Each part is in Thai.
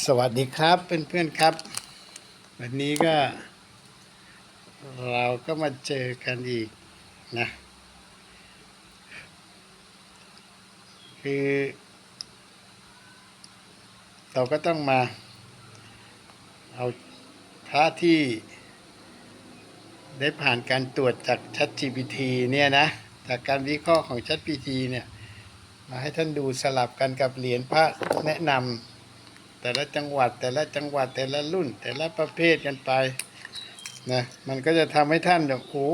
สวัสดีครับเพื่อนๆครับ วันนี้ก็ เราก็มาเจอกันอีกนะ คือ เราก็ต้องมา เอาพระที่ ได้ผ่านการตรวจจาก ChatGPT เนี่ยนะ จากการวิเคราะห์ของ ChatGPT เนี่ย มาให้ท่านดูสลับกันกับเหรียญพระแนะนำ แต่ละจังหวัด แต่ละจังหวัดแต่ละรุ่น แต่ละประเภทกันไปนะมันก็จะทำให้ท่านแบบโอ้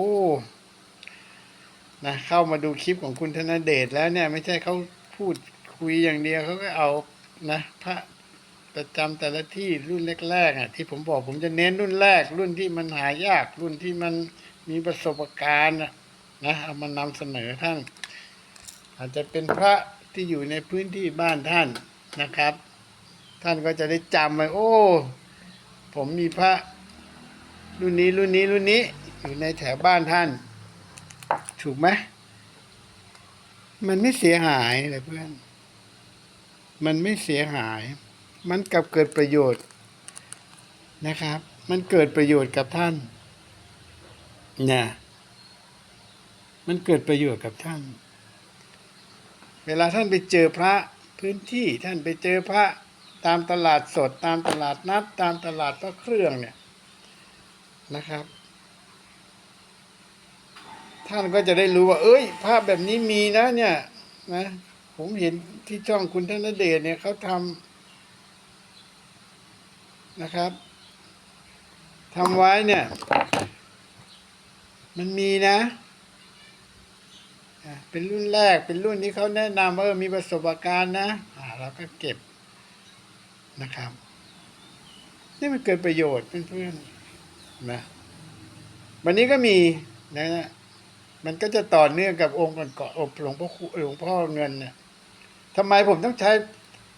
นะเข้ามาดูคลิปของคุณธนเดชแล้วเนี่ย ไม่ใช่เขาพูดคุยอย่างเดียวเขาก็เอานะพระประจำแต่ละที่รุ่นแรกๆอะที่ผมบอกผมจะเน้นรุ่นแรก รุ่นที่มันหายาก รุ่นที่มันมีประสบการณ์นะเอามานำเสนอท่าน อาจจะเป็นพระที่อยู่ในพื้นที่บ้านท่านนะครับ ท่านก็จะได้จำไว้โอ้ ผมมีพระรุ่นนี้รุ่นนี้รุ่นนี้อยู่ในแถวบ้านท่าน ถูกไหมมันไม่เสียหายเลยเพื่อน มันไม่เสียหาย มันกลับเกิดประโยชน์นะครับ มันเกิดประโยชน์กับท่านนะมันเกิดประโยชน์กับท่าน เวลาท่านไปเจอพระพื้นที่ท่านไปเจอพระ ตามตลาดสด ตามตลาดนัด ตามตลาดพระเครื่องเนี่ยนะครับ ท่านก็จะได้รู้ว่า เอ้ย ภาพแบบนี้มีนะ เนี่ย นะ ผมเห็นที่ช่องคุณธนเดชเนี่ยเขาทำนะครับทำไว้เนี่ย มันมีนะ เป็นรุ่นแรกเป็นรุ่นที่เขาแนะนำว่ามีประสบการณ์นะเราก็เก็บ นะครับนี่มันเกิดประโยชน์เพื่อนๆนะวันนี้ก็มีนะมันก็จะต่อเนื่องกับองค์ก่อนเกาะอบหลวงพ่อครูหลวงพ่อเงินเนี่ยทำไมผมต้องใช้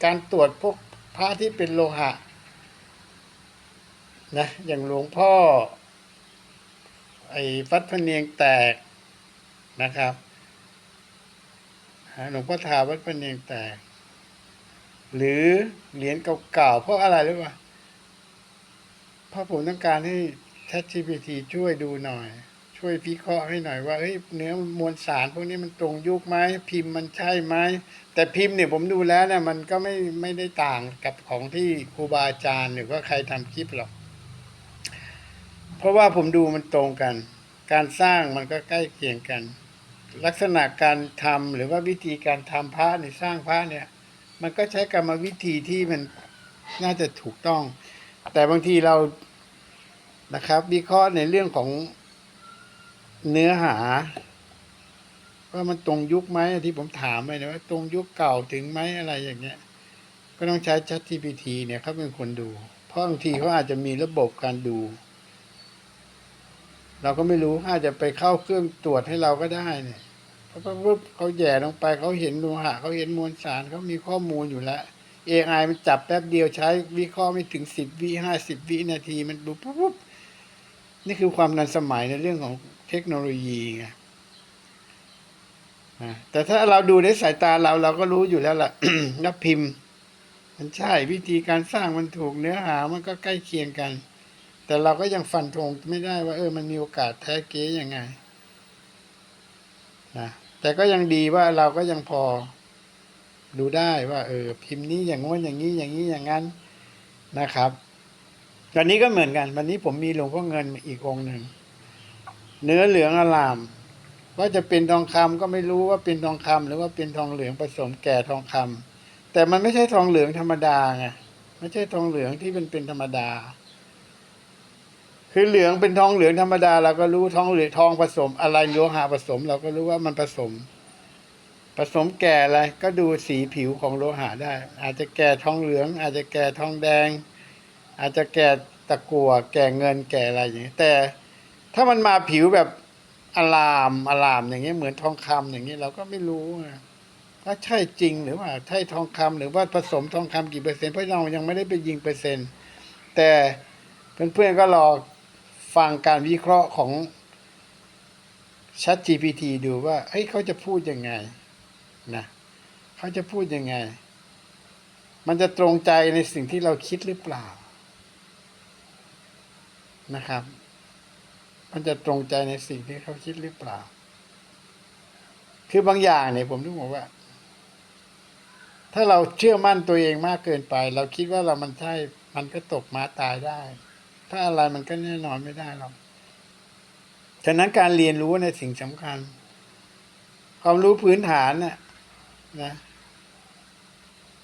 การตรวจพวกพระที่เป็นโลหะนะอย่างหลวงพ่อ ไอ้ฟัดพเนียงแตกนะครับหลวงพ่อทาวัดพเนียงแตก หรือเหรียญเก่าๆเพราะอะไรรู้ป่ะเพราะผมต้องการให้ ChatGPT ช่วยดูหน่อย ช่วยวิเคราะห์ให้หน่อยว่าเฮ้ยเนื้อมวลสารพวกนี้มันตรงยุคไหมพิมพ์มันใช่ไหมแต่พิมพ์เนี่ยผมดูแล้วเนี่ยมันก็ไม่ไม่ได้ต่างกับของที่ครูบาอาจารย์หรือว่าใครทำคลิปหรอก เพราะว่าผมดูมันตรงกัน การสร้างมันก็ใกล้เคียงกัน ลักษณะการทำหรือว่าวิธีการทำพระในสร้างพระเนี่ย มันก็ใช้กรรมวิธีที่มันน่าจะถูกต้อง แต่บางทีเรานะครับวิเคราะห์ในเรื่องของเนื้อหา ว่ามันตรงยุคไหมที่ผมถามไปนะว่าตรงยุคเก่าถึงไหมอะไรอย่างเงี้ย ก็ต้องใช้ ChatGPT เนี่ยเขาเป็นคนดู เพราะบางทีเขาอาจจะมีระบบการดู เราก็ไม่รู้อาจจะไปเข้าเครื่องตรวจให้เราก็ได้เนี่ย เพราะปุ๊บเขาแย่ลงไปเขาเห็นโลหะเขาเห็นมวลสารเขามีข้อมูลอยู่แล้ว AI มันจับแป๊บเดียวใช้วิเคราะห์ไม่ถึงสิบวิห้าสิบวินาทีมันดูปุ๊บปุ๊บนี่คือความทันสมัยในเรื่องของเทคโนโลยีไงแต่ถ้าเราดูในสายตาเราเราก็รู้อยู่แล้วล่ะนักพิมพ์ มันใช่วิธีการสร้างมันถูกเนื้อหามันก็ใกล้เคียงกัน แต่เราก็ยังฟันธงไม่ได้ว่า เออมันมีโอกาสแท้เก๊ยังไง นะแต่ก็ยังดีว่าเราก็ยังพอดูได้ว่าเออพิมพ์นี้อย่างง้นอย่างนี้อย่างนี้อย่างนั้นนะครับตอนนี้ก็เหมือนกัน วันนี้ผมมีหลวงพ่อเงินอีกองหนึ่งเนื้อเหลืองอลามว่าจะเป็นทองคำก็ไม่รู้ว่าเป็นทองคำหรือว่าเป็นทองเหลืองผสมแก่ทองคำแต่มันไม่ใช่ทองเหลืองธรรมดาไงไม่ใช่ทองเหลืองที่เป็นเป็นธรรมดา คือเหลืองเป็นทองเหลืองธรรมดาเราก็รู้ทองเหลืองทองผสม อะไรโลหะผสม เราก็รู้ว่ามันผสม ผสมแก่อะไรก็ดูสีผิวของโลหะได้ อาจจะแก่ทองเหลือง อาจจะแก่ทองแดง อาจจะแก่ตะกั่วแก่เงินแก่อะไรอย่างนี้แต่ถ้ามันมาผิวแบบอลามอลามอย่างเงี้ยเหมือนทองคำอย่างนี้เราก็ไม่รู้ว่าใช่จริงหรือว่าใช่ทองคำหรือว่าผสมทองคำกี่เปอร์เซ็นต์เพราะเรายังไม่ได้ไปยิงเปอร์เซ็นต์ แต่เพื่อนๆก็รอ ฟังการวิเคราะห์ของ Chat GPT ดูว่าเฮ้ยเขาจะพูดยังไงนะเขาจะพูดยังไง มันจะตรงใจในสิ่งที่เราคิดหรือเปล่านะครับ มันจะตรงใจในสิ่งที่เขาคิดหรือเปล่า คือบางอย่างเนี่ยผมต้องบอกว่า ถ้าเราเชื่อมั่นตัวเองมากเกินไป เราคิดว่าเรามันใช่ มันก็ตกม้าตายได้ ถ้าอะไรมันก็แน่นอนไม่ได้หรอกฉะนั้นการเรียนรู้ในสิ่งสำคัญ ความรู้พื้นฐานน่ะนะ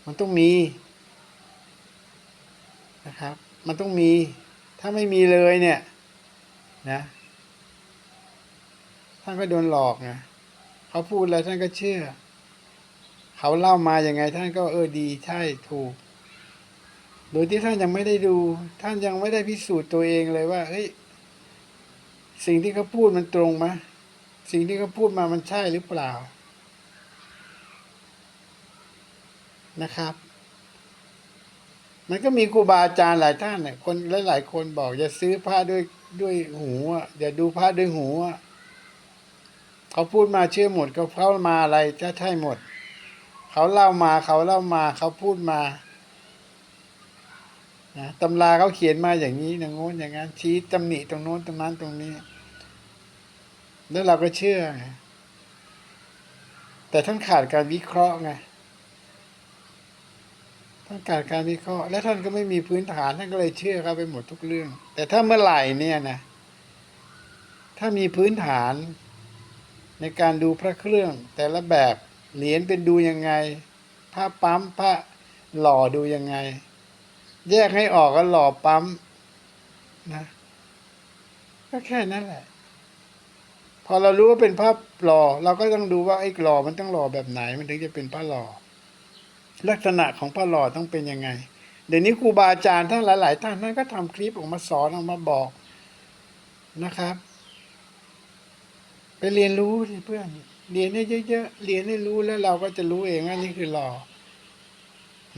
มันต้องมีนะครับ มันต้องมี ถ้าไม่มีเลยเนี่ย นะท่านก็โดนหลอกนะเขาพูดอะไรท่านก็เชื่อ เขาเล่ามาอย่างไงท่านก็เออดีใช่ถูก ดยที่ท่านยังไม่ได้ดู ท่านยังไม่ได้พิสูจน์ตัวเองเลยว่าเฮ้ยสิ่งที่เขาพูดมันตรงไหมสิ่งที่เขาพูดมามันใช่หรือเปล่านะครับ มันก็มีครูบาอาจารย์หลายท่านเนี่ยคนหลายๆคนบอกอย่าซื้อผ้าด้วยด้วยหูอะอย่าดูผ้าด้วยหูอะเขาพูดมาเชื่อหมดเขาเข้ามาอะไรจะใช่หมด เขาเล่ามาเขาเล่ามาเขาพูดมา นะตำราเขาเขียนมาอย่างนี้อย่างโน้นอย่างนั้นชี้ตำหนิตรงโน้นตรงนั้นตรงนี้ แล้วเราก็เชื่อไงแต่ท่านขาดการวิเคราะห์ไงท่านขาดการวิเคราะห์ และท่านก็ไม่มีพื้นฐานท่านก็เลยเชื่อเขาไปหมดทุกเรื่อง แต่ถ้าเมื่อไหร่เนี่ยนะถ้ามีพื้นฐานในการดูพระเครื่อง แต่ละแบบเหรียญเป็นดูยังไงผ้าปั๊มผ้าหล่อดูยังไง แยกให้ออกก็หล่อปั๊มนะ ก็แค่นั้นแหละ พอเรารู้ว่าเป็นผ้าหล่อเราก็ต้องดูว่าไอ้หล่อมันต้องหล่อแบบไหน มันถึงจะเป็นผ้าหล่อลักษณะของพระหล่อต้องเป็นยังไง เดี๋ยวนี้ครูบาอาจารย์ท่านหลาย ๆ ท่านท่านก็ทำคลิปออกมาสอนออกมาบอกนะครับ ไปเรียนรู้สิเพื่อน เรียนให้เยอะๆเรียนให้รู้แล้วเราก็จะรู้เองว่านี่คือหล่อ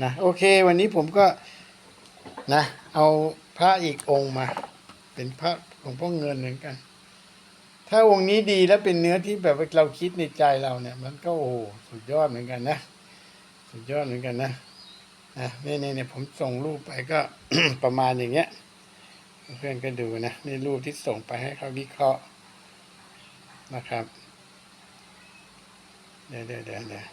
นะโอเค วันนี้ผมก็ นะ เอาพระอีกองค์มา เป็นพระหลวงพ่อเงินเหมือนกัน ถ้าองค์นี้ดีแล้วเป็นเนื้อที่แบบเราคิดในใจเราเนี่ย มันก็โอ้สุดยอดเหมือนกันนะ สุดยอดเหมือนกันนะนะนี่นี่เนี่ยผมส่งรูปไปก็ประมาณอย่างเงี้ย เพื่อนก็ดูนะนี่รูปที่ส่งไปให้เขาวิเคราะห์นะครับ เดี๋ยวเดี๋ยวเดี๋ยวเดี๋ยว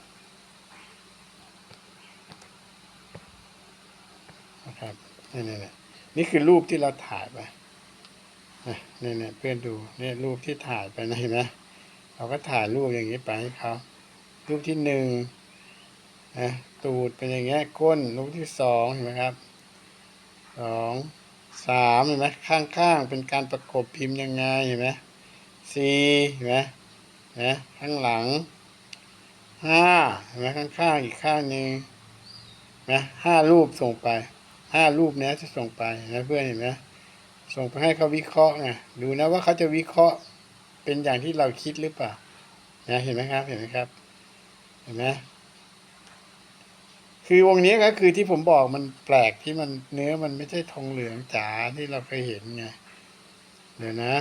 นี่นี่นี่นี่คือรูปที่เราถ่ายไปนะนี่นี่เพื่อนดูนี่รูปที่ถ่ายไปนะเห็นไหมเราก็ถ่ายรูปอย่างนี้ไปให้เขารูปที่หนึ่งนะตูดเป็นอย่างเงี้ยก้นลูกที่สองเห็นไหมครับสองสามเห็นไหมข้างๆเป็นการประกบพิมพ์ยังไงเห็นไหมสี่เห็นไหมนะข้างหลังห้าเห็นไหมข้างๆอีกข้างหนึ่งนะห้ารูปส่งไป ห้ารูปเนี้ยจะส่งไปนะเพื่อนเห็นไหมส่งไปให้เขาวิเคราะห์ไงดูนะว่าเขาจะวิเคราะห์เป็นอย่างที่เราคิดหรือเปล่านะเห็นไหมครับเห็นไหมครับเห็นไหมคือวงนี้ก็คือที่ผมบอกมันแปลกที่มันเนื้อมันไม่ใช่ทองเหลืองจ๋าที่เราเคยเห็นไงเดี๋ยวนะ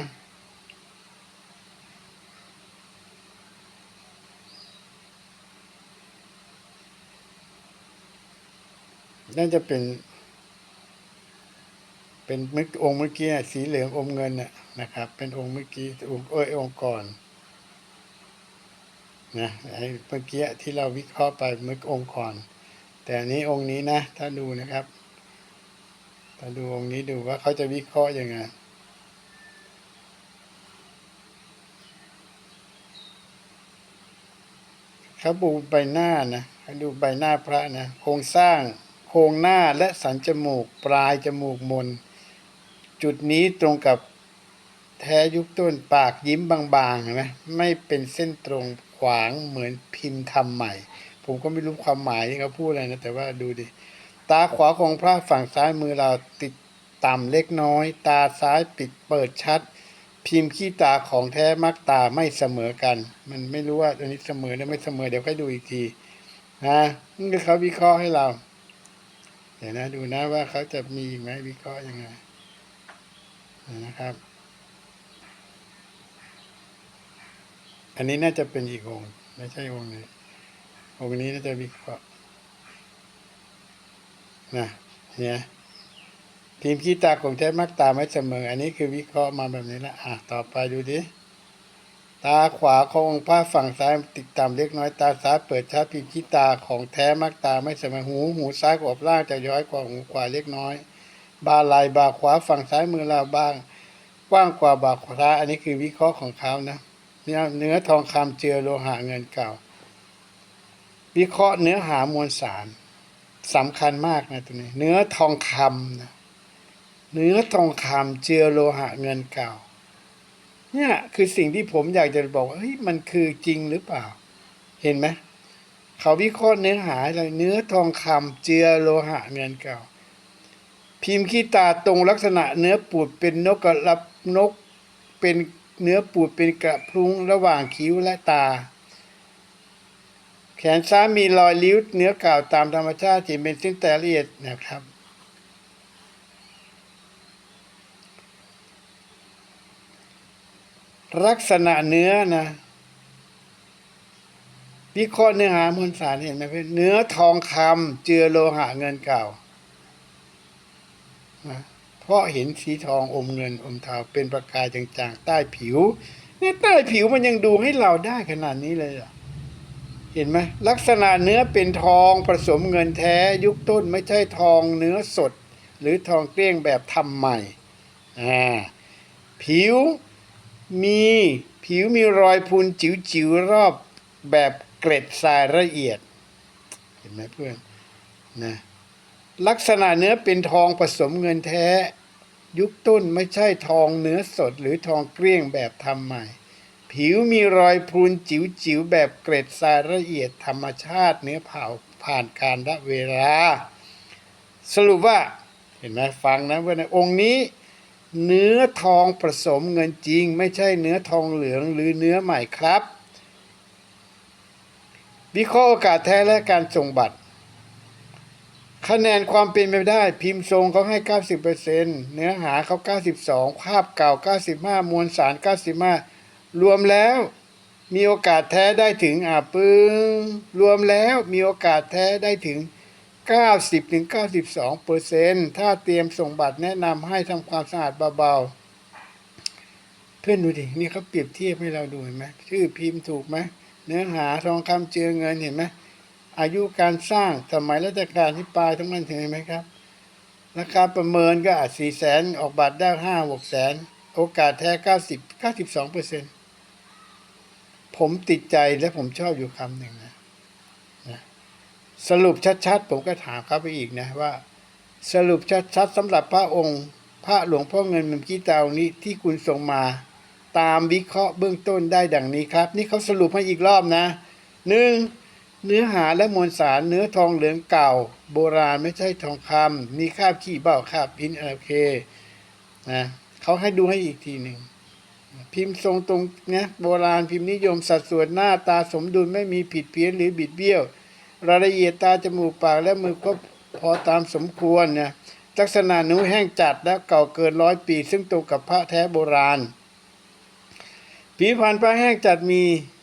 น่าจะเป็น เป็นมื่องค์เมื่อกี้สีเหลืองอมเงินน่ะนะครับ เป็นองค์เมื่อกี้องค์เอ้ยองค์ก่อนนะไอ้เมื่อกี้ที่เราวิเคราะห์ไปมื่องค์ก่อน แต่อันนี้องค์นี้นะ ถ้าดูนะครับถ้าดูองค์นี้ดูว่าเขาจะวิเคราะห์ยังไงเขาดูใบหน้านะเขาดูใบหน้าพระนะโครงสร้างโครงหน้าและสันจมูก ปลายจมูกมน จุดนี้ตรงกับแท้ยุคต้นปากยิ้มบางๆนไหมไม่เป็นเส้นตรงขวางเหมือนพิมพ์ทำใหม่ ผมก็ไม่รู้ความหมายที่เขาพูดอะไรนะ แต่ว่าดูดิ ตาขวาของพระฝั่งซ้ายมือเราติดต่ำเล็กน้อย ตาซ้ายปิดเปิดชัด พิมพ์ขี้ตาของแท้มักตาไม่เสมอกัน มันไม่รู้ว่าอันนี้เสมอหรือไม่เสมอเดี๋ยวค่อยดูอีกทีนะนี่เขาวิเคราะห์ให้เรา เดี๋ยวนะดูนะว่าเขาจะมีไหมวิเคราะห์ยังไง นะครับ อันนี้น่าจะเป็นอีกองค์ไม่ใช่องค์นี้องค์นี้น่าจะวิเคราะห์นะเนี่ยพิมพ์ขี้ตาของแท้มักตาไม่เสมอ อันนี้คือวิเคราะห์มาแบบนี้ละอะต่อไปดูดิตาขวาขององค์พระฝั่งซ้ายติดต่ำเล็กน้อยตาซ้ายเปิดชัดพิมพ์ขี้ตาของแท้มักตาไม่เสมอหู หูซ้ายกว่าล่างจะย้อยกว่าหูขวาเล็กน้อย บาไหลบาขวาฝั่งซ้ายมือเราบ้างกว้างกว่าบาขวาอันนี้คือวิเคราะห์ของเขานะเนื้อเนื้อทองคำเจือโลหะเงินเก่า วิเคราะห์เนื้อหามวลสารสำคัญมากนะตัวนี้ เนื้อทองคำนะเนื้อทองคำเจือโลหะเงินเก่า เนี่ยคือสิ่งที่ผมอยากจะบอกว่าเฮ้ยมันคือจริงหรือเปล่า เห็นไหมเขาวิเคราะห์เนื้อหาอะไรเนื้อทองคำเจือโลหะเงินเก่า พิมพ์ขี้ตาตรงลักษณะเนื้อปูดเป็นนกกระลับนกเป็นเนื้อปูดเป็นกระพุ้งระหว่างคิ้วและตา แขนซ้ายมีรอยริ้วเนื้อเก่าตามธรรมชาติที่เป็นเส้นแต่ละเอียดนะครับ ลักษณะเนื้อนะวิเคราะห์เนื้อหามวลสารเห็นไหมเพื่อนเนื้อทองคำเจือโลหะเงินเก่า นะเพราะเห็นสีทองอมเงินอมเทาเป็นประกายจางๆใต้ผิวเนี่ยใต้ผิวมันยังดูให้เราได้ขนาดนี้เลยเหรอเห็นไหมลักษณะเนื้อเป็นทองผสมเงินแท้ยุคต้นไม่ใช่ทองเนื้อสด หรือทองเกลี้ยงแบบทำใหม่อ่าผิวมีผิวมีรอยพูนจิ๋วๆรอบแบบเกร็ดทรายละเอียด เห็นไหมเพื่อนนะ ลักษณะเนื้อเป็นทองผสมเงินแท้ ยุคต้นไม่ใช่ทองเนื้อสดหรือทองเกลี้ยงแบบทำใหม่ ผิวมีรอยพรุนจิ๋วๆแบบเกร็ดทรายละเอียดธรรมชาติเนื้อเผาผ่านการละเวลา สรุปว่าเห็นไหมฟังนะว่าในองค์นี้เนื้อทองผสมเงินจริง ไม่ใช่เนื้อทองเหลืองหรือเนื้อใหม่ครับ วิเคราะห์โอกาสแท้และการส่งบัตร คะแนนความเป็นไปได้พิมพ์ทรงเขาให้ 90%เนื้อหาเขา 92 ภาพเก่า 95 มวลสาร 95 รวมแล้วมีโอกาสแท้ได้ถึงอ่าปึ้งรวมแล้วมีโอกาสแท้ได้ถึง 90ถึง92เปอร์เซ็นถ้าเตรียมส่งบัตรแนะนำให้ทำความสะอาดเบาๆ เพื่อนดูดิ นี่เขาเปรียบเทียบให้เราดูเห็นไหมชื่อพิมพ์ถูกไหมเนื้อหาทองคำเจือเงินเห็นไหม อายุการสร้างสมัยรัชกาลที่ปลายทั้งนั้นเห็นไหมครับราคาประเมินก็อาจสี่แสนออกบัตรได้ห้าหกแสน โอกาสแท้เก้าสิบเก้าสิบสองเปอร์เซ็นผมติดใจและผมชอบอยู่คำหนึ่งนะนะสรุปชัดๆ ผมก็ถามเขาไปอีกนะว่า สรุปชัดๆสำหรับพระองค์ พระหลวงพ่อเงินมิมกี้เตานี้ที่คุณส่งมา ตามวิเคราะห์เบื้องต้นได้ดังนี้ครับ นี่เขาสรุปให้อีกรอบนะหนึ่ง เนื้อหาและมวลสารเนื้อทองเหลืองเก่า โบราณไม่ใช่ทองคำมีคราบขี้เบ้าคราบพินโอเคนะเขาให้ดูให้อีกทีหนึ่งพิมพ์ทรงตรงเนะโบราณพิมพ์นิยมสัดส่วนหน้าตาสมดุลไม่มีผิดเพี้ยนหรือบิดเบี้ยว รายละเอียดตาจมูกปากและมือก็พอตามสมควรเนี่ยลักษณะหนูแห้งจัดและเก่าเกินร้อยปี ซึ่งตรงกับพระแท้โบราณผิวพรรณพระแห้งจัดมี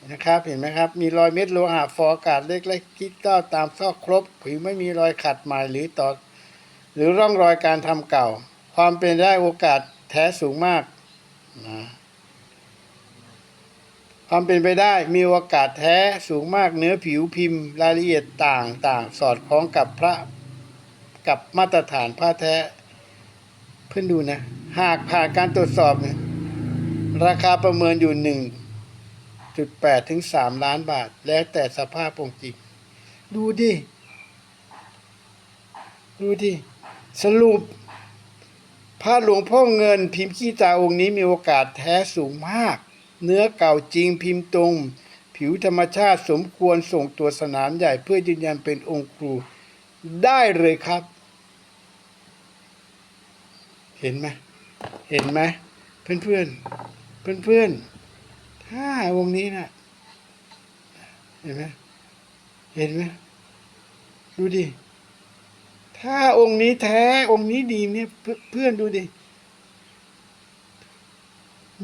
นะครับเห็นไหมครับ มีรอยเม็ดโลหะฟออากาศเล็กๆคิดก้าวตามซอกครบ ผิวไม่มีรอยขัดใหม่หรือต่อ หรือร่องรอยการทำเก่า ความเป็นได้โอกาสแท้สูงมากนะความเป็นไปได้มีโอกาสแท้สูงมากเนื้อผิวพิมพ์รายละเอียดต่างต่างสอดคล้องกับพระกับมาตรฐานผ้าแท้ เพื่อนดูนะ หากผ่านการตรวจสอบเนี่ยราคาประเมินอยู่หนึ่ง จุดแปดถึงสามล้านบาท แล้วแต่สภาพองค์จริง ดูดิ ดูดิ สรุปพระหลวงพ่อเงินพิมพ์ขี้ตาองค์นี้มีโอกาสแท้สูงมาก เนื้อเก่าจริงพิมพ์ตรง ผิวธรรมชาติสมควรส่งตัวสนามใหญ่เพื่อยืนยันเป็นองค์ครูได้เลยครับ เห็นไหมเห็นไหมเพื่อนเพื่อนเพื่อนเพื่อน ถ้าวงนี้นะเห็นไหมเห็นไหมดูดิ ถ้าองค์นี้แท้องค์นี้ดีเนี่ยเพื่อนดูดิ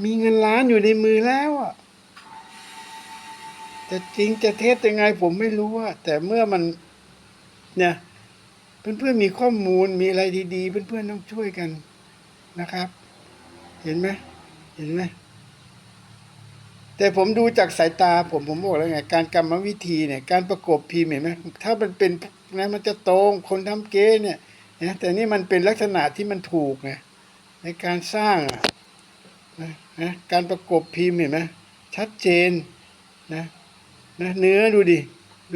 มีเงินล้านอยู่ในมือแล้วอะจะจริงจะเท็จยังไงผมไม่รู้อะแต่เมื่อมัน เนี่ยเเพื่อนๆมีข้อมูลมีอะไรดีๆ เพื่อนๆต้องช่วยกันนะครับ เห็นไหมเห็นไหม แต่ผมดูจากสายตาผมผมบอกแล้วไง การกรรมวิธีเนี่ยการประกบพิมพ์เห็นไหมถ้ามันเป็นนะมันจะตรงคนทำเก๊เนี่ยนะแต่นี่มันเป็นลักษณะที่มันถูกไงในการสร้างนะนะการประกบพิมพ์เห็นไหมชัดเจนนะนะเนื้อดูดิ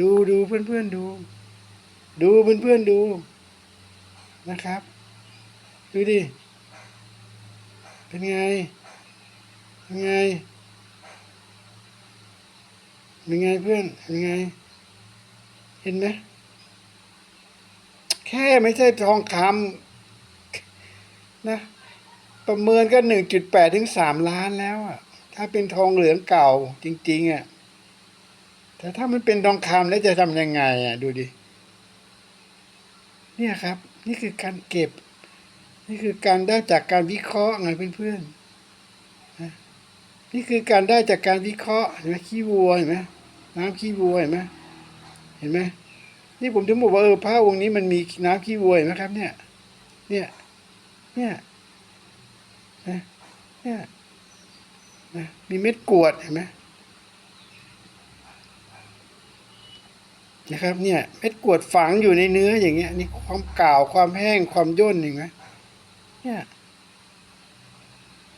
ดูดูเพื่อนๆดู ดูเพื่อนๆดูนะครับ ดูดิ เป็นไง เป็นไง เป็นไงเพื่อนเป็นไง เห็นไหมแค่ไม่ใช่ทองคำนะ ประเมินก็หนึ่งจุดแปดถึงสามล้านแล้วอะ ถ้าเป็นทองเหลืองเก่าจริง ๆ อะ แต่ถ้ามันเป็นทองคำแล้วจะทำยังไง อะ ดูดิ เนี่ยครับ นี่คือการเก็บ นี่คือการได้จากการวิเคราะห์ไงเพื่อนๆ นี่คือการได้จากการวิเคราะห์เห็นไหมขี้วัวเห็นไหมน้ำขี้วัวเห็นไหมเห็นไหมนี่ผมถึงบอกว่าเออพระองค์นี้มันมีน้ำขี้วัวเห็นไหมครับ เนี่ย เนี่ย เนี่ยนะเนี่ยนะมีเม็ดกวดเห็นไหมนะครับเนี่ยเม็ดกวดฝังอยู่ในเนื้ออย่างเงี้ยนี่ความกล่าวความแห้งความย่นเห็นไหมเนี่ย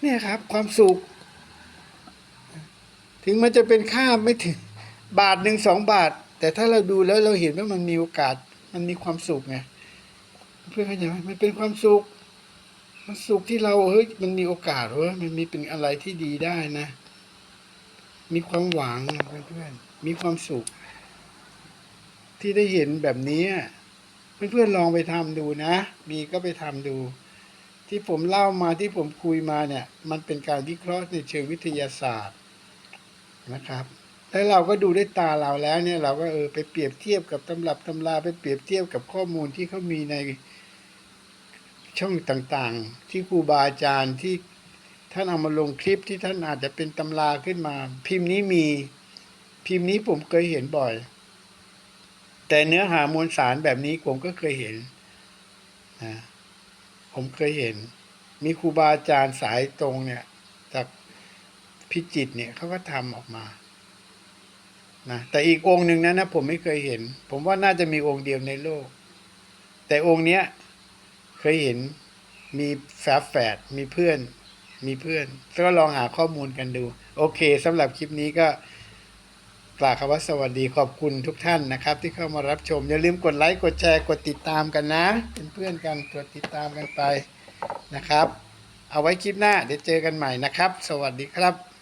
เนี่ยครับความสุข ถึงมันจะเป็นค่าไม่ถึงบาทหนึ่งสองบาท แต่ถ้าเราดูแล้วเราเห็นว่ามันมีโอกาส มันมีความสุขไงเพื่อนเข้าใจไหมมันเป็นความสุขมันสุขที่เราเฮ้ยมันมีโอกาสเว้ยมันมีเป็นอะไรที่ดีได้นะ มีความหวังนเพื่อนมีความสุข ที่ได้เห็นแบบนี้อะเพื่อนๆลองไปทำดูนะ มีก็ไปทำดู ที่ผมเล่ามาที่ผมคุยมาเนี่ย มันเป็นการวิเคราะห์ในเชิงวิทยาศาสตร์ นะครับ แล้วเราก็ดูด้วยตาเราแล้วเนี่ยเราก็เออไปเปรียบเทียบกับตำรับตำราไปเปรียบเทียบกับข้อมูลที่เขามีในช่องต่างๆ ที่ครูบาอาจารย์ที่ท่านเอามาลงคลิปที่ท่านอาจจะเป็นตำราขึ้นมา พิมพ์นี้มีพิมพ์นี้ผมเคยเห็นบ่อย แต่เนื้อหามวลสารแบบนี้ผมก็เคยเห็นนะผมเคยเห็น มีครูบาอาจารย์สายตรงเนี่ยจาก พิจิตเนี่ยเขาก็ทำออกมานะแต่อีกองค์หนึ่งนั้นนะผมไม่เคยเห็น ผมว่าน่าจะมีองค์เดียวในโลก แต่องค์เนี้ยเคยเห็นมีแฝดแฝดมีเพื่อน มีเพื่อนก็ลองหาข้อมูลกันดู โอเคสำหรับคลิปนี้ก็กล่าวคำว่าสวัสดีขอบคุณทุกท่านนะครับ ที่เข้ามารับชม อย่าลืมกดไลค์กดแชร์กดติดตามกันนะ เป็นเพื่อนกันกดติดตามกันไปนะครับ เอาไว้คลิปหน้าเดี๋ยวเจอกันใหม่นะครับ สวัสดีครับ